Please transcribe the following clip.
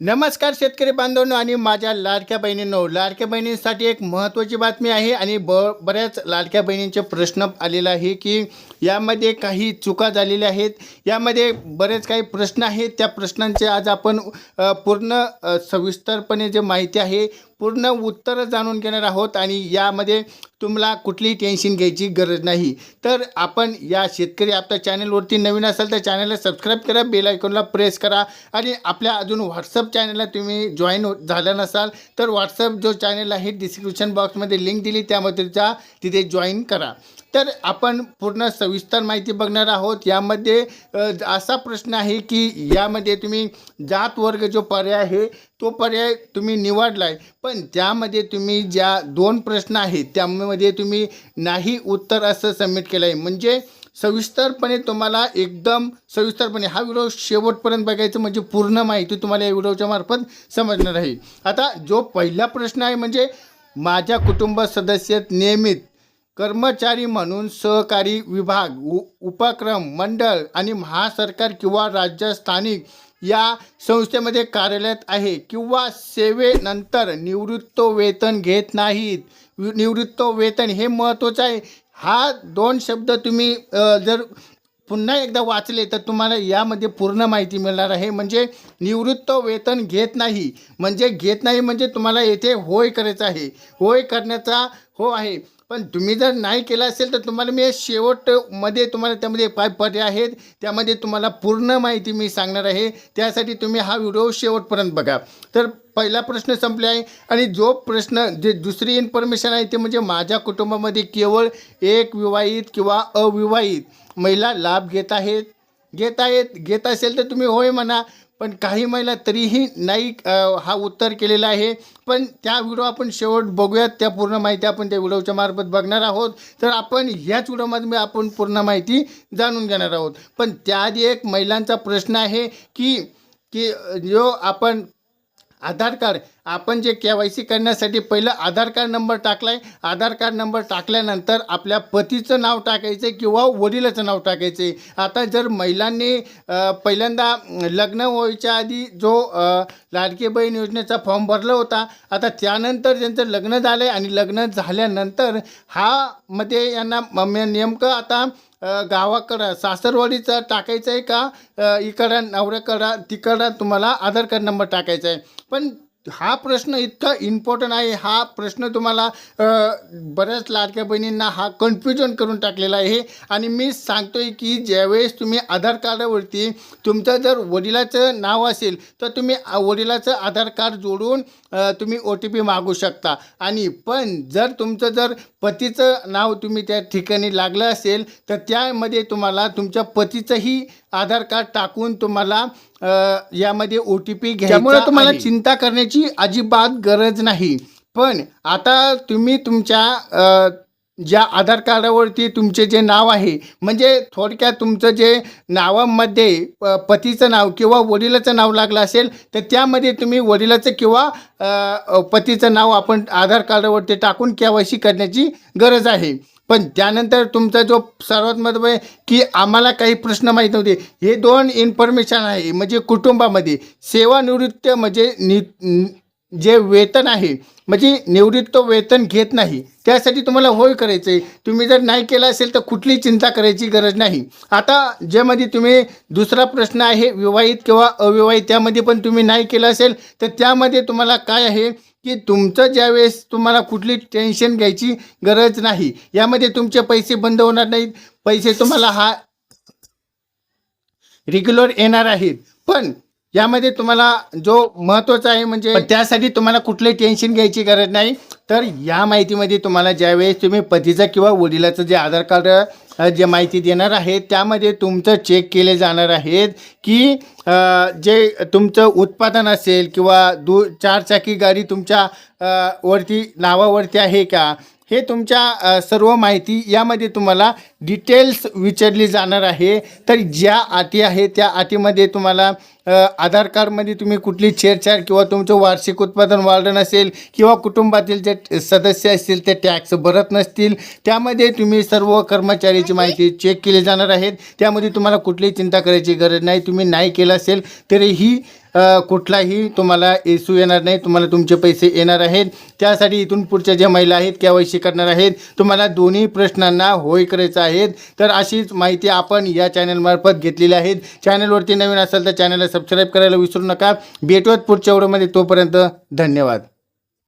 नमस्कार शेतकरी बांधवांनो आणि माझ्या लाडक्या बहिणींनो. लाडक्या बहिणींसाठी एक महत्त्वाची बातमी आहे आणि ब बऱ्याच लाडक्या बहिणींचे प्रश्न आलेला आहे की यामध्ये काही चुका झालेल्या आहेत. यामध्ये बरेच काही प्रश्न आहेत. त्या प्रश्नांचे आज आपण पूर्ण सविस्तरपणे जे माहिती आहे पूर्ण उत्तरं जाणून घेणार आहोत आणि यामध्ये तुम्हाला कुठलीही टेन्शन घ्यायची गरज नाही. तर आपण या शेतकरी आपल्या चॅनलवरती नवीन असाल तर चॅनलला सबस्क्राईब करा बेल आयकॉनला प्रेस करा आणि आपल्या अजून व्हॉट्सअप चॅनलला तुम्ही जॉईन हो- झाला नसाल तर व्हॉट्सअप जो चॅनल आहे डिस्क्रिप्शन बॉक्समध्ये लिंक दिली त्यामध्ये जा तिथे जॉईन करा. तर आपण पूर्ण सविस्तर माहिती बघणार आहोत. यामध्ये असा प्रश्न आहे की यामध्ये तुम्ही जात वर्ग जो पर्याय आहे तो पर्याय तुम्ही निवडला आहे पण त्यामध्ये तुम्ही ज्या दोन प्रश्न आहेत त्यामध्ये तुम्ही नाही उत्तर असं सबमिट केलं आहे म्हणजे सविस्तरपणे तुम्हाला एकदम सविस्तरपणे हा व्हिडिओ शेवटपर्यंत बघायचं म्हणजे पूर्ण माहिती तुम्हाला या व्हिडिओच्या मार्फत समजणार आहे. आता जो पहिला प्रश्न आहे म्हणजे माझ्या कुटुंब सदस्यात नियमित कर्मचारी म्हणून सहकारी विभाग उ उपक्रम मंडळ आणि महासरकार किंवा राज्य स्थानिक या संस्थेमध्ये कार्यरत आहे किंवा सेवेनंतर निवृत्त वेतन घेत नाहीत. वि- निवृत्त वेतन हे महत्त्वाचं आहे. हा दोन शब्द तुम्ही जर पुन्हा एकदा वाचले तर तुम्हाला यामध्ये पूर्ण माहिती मिळणार आहे. म्हणजे निवृत्त वेतन घेत नाही. म्हणजे घेत नाही म्हणजे तुम्हाला येथे होय करायचं आहे. होय करण्याचा हो आहे. पण तुम्ही जर नाही केला असेल तर तुम्हाला मी शेवटमध्ये तुम्हाला त्यामध्ये काय पर्याय आहेत त्यामध्ये तुम्हाला पूर्ण माहिती मी सांगणार आहे. त्यासाठी तुम्ही हा व्हिडिओ शेवटपर्यंत बघा. तर पहिला प्रश्न संपला आहे आणि जो प्रश्न जे दुसरी इन्फॉर्मेशन आहे ते म्हणजे माझ्या कुटुंबामध्ये केवळ एक विवाहित किंवा अविवाहित महिला लाभ घेत आहेत. घेत आहेत. घेत असेल तर तुम्ही होय म्हणा. पण काही महिला तरीही नाही हा उत्तर केलेला आहे. पण त्या व्हिडिओ आपण शेवट बघूयात. त्या पूर्ण माहिती आपण त्या व्हिडिओच्या मार्फत बघणार आहोत. तर आपण ह्याच व्हिडिओमध्ये आपण पूर्ण माहिती जाणून घेणार आहोत. पण त्याआधी एक महिलांचा प्रश्न आहे की की जो आपण आधार कार्ड आपण जे के वाय सी करण्यासाठी पहिलं आधार कार्ड नंबर टाकला आहे आधार कार्ड नंबर टाकल्यानंतर आपल्या पतीचं नाव टाकायचं आहे किंवा वडिलाचं नाव टाकायचं आहे आता जर महिलांनी पहिल्यांदा लग्न व्हायच्या आधी जो लाडकी बहीण योजनेचा फॉर्म भरला होता आता त्यानंतर ज्यांचं लग्न झालं आहे आणि लग्न झाल्यानंतर हा मध्ये यांना म- नेमकं आता गावाकडं सासरवाडीचं टाकायचं आहे का इकडं नवऱ्याकडं तिकडं तुम्हाला आधार कार्ड नंबर टाकायचा आहे पण हा प्रश्न इतका इम्पॉर्टंट आहे. हा प्रश्न तुम्हाला बऱ्याच लाडक्या बहिणींना हा कन्फ्युजन करून टाकलेला आहे. आणि मी सांगतोय की ज्यावेळेस तुम्ही आधार कार्डावरती तुमचं जर वडिलाचं नाव असेल तर तुम्ही वडिलाचं आधार कार्ड जोडून तुम्ही ओ टी पी मागू शकता. आणि पण जर तुमचं जर पतीचं नाव तुम्ही त्या ठिकाणी लागलं असेल तर त्यामध्ये तुम्हाला तुमच्या पतीचंही आधार कार्ड टाकून तुम्हाला यामध्ये ओ टी पी त्यामुळे तुम्हाला चिंता करण्याची अजिबात गरज नाही. पण आता तुम्ही तुमच्या ज्या आधार कार्डावरती तुमचे जे नाव आहे म्हणजे थोडक्यात तुमचं जे नावामध्ये प- पतीचं नाव किंवा वडिलाचं नाव लागलं असेल तर त्यामध्ये तुम्ही वडिलाचं किंवा पतीचं नाव आपण आधार कार्डावरती टाकून के वाय सी करण्याची गरज आहे. पण त्यानंतर तुमचा जो सर्वात महत्त्व आहे की आम्हाला काही प्रश्न माहीत नव्हते. हे दोन इन्फॉर्मेशन आहे म्हणजे कुटुंबामध्ये. सेवानिवृत्त म्हणजे नि जे वेतन आहे म्हणजे निवृत्त वेतन घेत नाही. त्यासाठी तुम्हाला होय करायचं आहे तुम्ही जर नाही केलं असेल तर कुठली चिंता करायची गरज नाही. आता ज्यामध्ये तुम्ही दुसरा प्रश्न आहे विवाहित किंवा अविवाहित त्यामध्ये पण तुम्ही नाही केलं असेल तर त्यामध्ये तुम्हाला काय आहे की तुमचं ज्यावेळेस तुम्हाला कुठली टेन्शन घ्यायची गरज नाही यामध्ये तुमचे पैसे बंद होणार नाहीत. पैसे तुम्हाला हा रेग्युलर येणार आहेत. पण यामध्ये तुम्हाला जो महत्त्वाचा आहे म्हणजे त्यासाठी तुम्हाला कुठलंही टेन्शन घ्यायची गरज नाही. तर या माहितीमध्ये तुम्हाला ज्यावेळेस तुम्ही पतीचं किंवा वडिलाचं जे आधार कार्ड जे माहिती देणार आहे त्यामध्ये तुमचं चेक केले जाणार आहेत की जे तुमचं उत्पादन असेल किंवा दू चारचाकी गाडी तुमच्या वरती नावावरती आहे का हे तुमच्या सर्व माहिती यामध्ये तुम्हाला डिटेल्स विचारली जाणार आहे. तर ज्या अटी आहे त्या अटीमध्ये तुम्हाला आधार कार्डमध्ये तुम्ही कुठली छेडछाड किंवा तुमचं वार्षिक उत्पादन वाढलं नसेल किंवा कुटुंबातील जे सदस्य असतील ते टॅक्स भरत नसतील त्यामध्ये तुम्ही सर्व कर्मचाऱ्याची माहिती चेक केली जाणार आहेत. त्यामध्ये तुम्हाला कुठलीही चिंता करायची गरज नाही. तुम्ही नाही केलं असेल तरीही कुठलाही तुम्हाला इश्यू येणार नाही. तुम्हाला तुमचे पैसे येणार आहेत. त्यासाठी इथून पुढच्या ज्या महिला आहेत के वाय सी करणार आहेत. तुम्हाला दोन्ही प्रश्नांना होय करायचं आहेत. तर अशीच माहिती आपण या चॅनलमार्फत घेतलेली आहेत. चॅनलवरती नवीन असेल तर चॅनलला सबस्क्राईब करायला विसरू नका. भेटूयात पुढच्या व्हिडिओमध्ये. तोपर्यंत धन्यवाद.